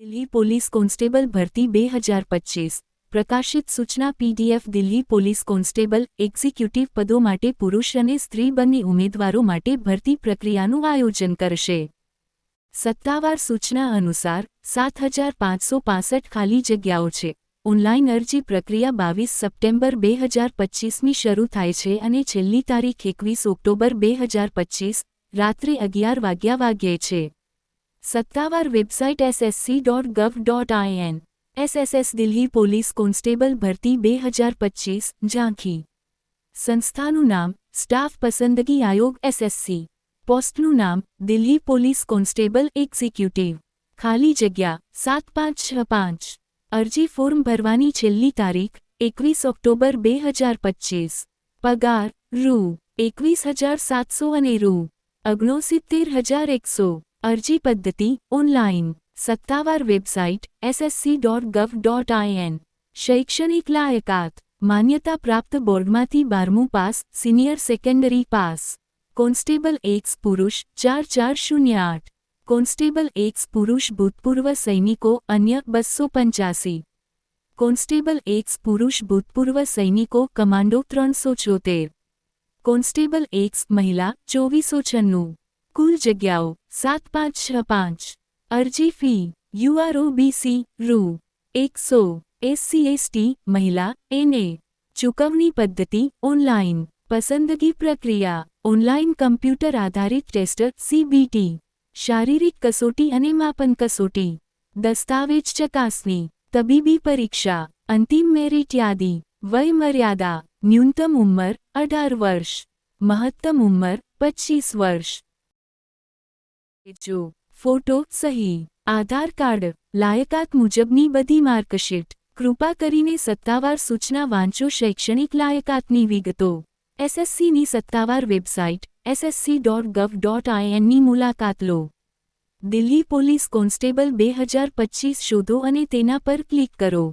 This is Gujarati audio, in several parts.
દિલ્હી પોલીસ કોન્સ્ટેબલ ભરતી બે હજાર પચીસ. પ્રકાશિત સૂચના PDF Delhi police constable executive પદો માટે પુરુષ અને સ્ત્રી બંને ઉમેદવારો માટે ભરતી પ્રક્રિયાનું આયોજન કરશે. સત્તાવાર સૂચના અનુસાર, સાત હજાર પાંચસો પાસઠ ખાલી જગ્યાઓ છે. ઓનલાઇન અરજી પ્રક્રિયા બાવીસ સપ્ટેમ્બર બે હજાર પચીસમી શરૂ થાય છે અને છેલ્લી તારીખ એકવીસ ઓક્ટોબર બે હજાર પચીસ, રાત્રે અગિયાર વાગ્યા વાગ્યે છે. સત્તાવાર website SSC dot gov dot IN SSS Delhi police constable ભરતી બે હજાર પચીસ ઝાંખી સંસ્થાનું નામ સ્ટાફ પસંદગી આયોગ એસએસસી પોસ્ટનું નામ દિલ્હી પોલીસ કોન્સ્ટેબલ એક્ઝિક્યુટિવ ખાલી જગ્યા સાત પાંચ છ પાંચ અરજી ફોર્મ ભરવાની છેલ્લી તારીખ એકવીસ ઓક્ટોબર બે હજાર પચીસ પગાર રૂ એકવીસ હજાર સાતસો અને રૂ ઓગણસિત્તેર હજાર એકસો અરજી પદ્ધતિ ઓનલાઇન સત્તાવાર website SSC dot gov dot IN શૈક્ષણિક લાયકાત માન્યતા પ્રાપ્ત બોર્ડમાંથી બારમું pass senior secondary pass constable ex પુરુષ ચાર ચાર શૂન્ય આઠ કોન્સ્ટેબલ એક્સ પુરુષ ભૂતપૂર્વ સૈનિકો અન્ય બસો પંચ્યાસી કોન્સ્ટેબલ એક્સ પુરુષ ભૂતપૂર્વ સૈનિકો કમાન્ડો ત્રણસો ચોતેર કોન્સ્ટેબલ એક્સ મહિલા ચોવીસો છન્નું કુલ જગ્યાઓ સાત પાંચ છ પાંચ. અરજી ફી, યુઆરઓબીસી, રૂ. એકસો. એસસી એસટી મહિલા, એને ચૂકવણી પદ્ધતિ ઓનલાઇન પસંદગી પ્રક્રિયા ઓનલાઇન કમ્પ્યુટર આધારિત ટેસ્ટ, સીબીટી. શારીરિક કસોટી અને માપન કસોટી. દસ્તાવેજ ચકાસણી, તબીબી પરીક્ષા, અંતિમ મેરિટ યાદી વય મર્યાદા ન્યૂનતમ ઉંમર, અઢાર વર્ષ. મહત્તમ ઉંમર, પચીસ વર્ષ. જો ફોટો સહી આધાર કાર્ડ લાયકાત મુજબની બધી માર્કશીટ કૃપા કરીને સત્તાવાર સૂચના વાંચો શૈક્ષણિક લાયકાતની વિગતો એસએસસીની સત્તાવાર website SSC dot gov dot આઈએનની મુલાકાત લો દિલ્હી પોલીસ કોન્સ્ટેબલ બે હજાર પચીસ શોધો અને તેના પર ક્લિક કરો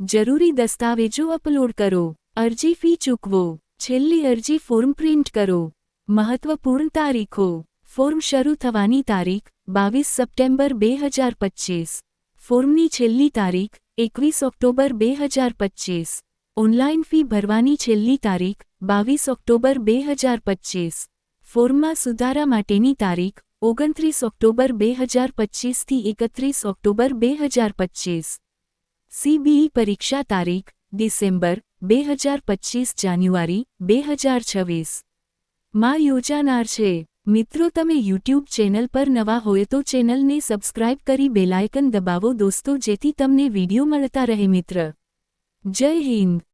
જરૂરી દસ્તાવેજો અપલોડ કરો અરજી ફી ચૂકવો છેલ્લી અરજી ફોર્મ પ્રિન્ટ કરો મહત્વપૂર્ણ તારીખો ફોર્મ શરૂ થવાની તારીખ બાવીસ સપ્ટેમ્બર બે હજાર પચીસ ફોર્મની છેલ્લી તારીખ એકવીસ ઓક્ટોબર બે હજાર પચીસ ઓનલાઇન ફી ભરવાની છેલ્લી તારીખ બાવીસ ઓક્ટોબર બે હજાર પચીસ ફોર્મમાં સુધારા માટેની તારીખ ઓગણત્રીસ ઓક્ટોબર બે હજાર પચીસથી એકત્રીસ ઓક્ટોબર બે હજાર પચીસ સીબીઈ પરીક્ષા તારીખ ડિસેમ્બર બે હજાર પચીસ જાન્યુઆરી બે હજાર છવ્વીસ. માં યોજાનાર છે. મિત્રો તમે યુટ્યુબ ચેનલ પર નવા હોય તો ચેનલને સબસ્ક્રાઇબ કરી બેલાયકન દબાવો દોસ્તો જેથી તમને વીડિયો મળતા રહે મિત્ર. જય હિન્દ.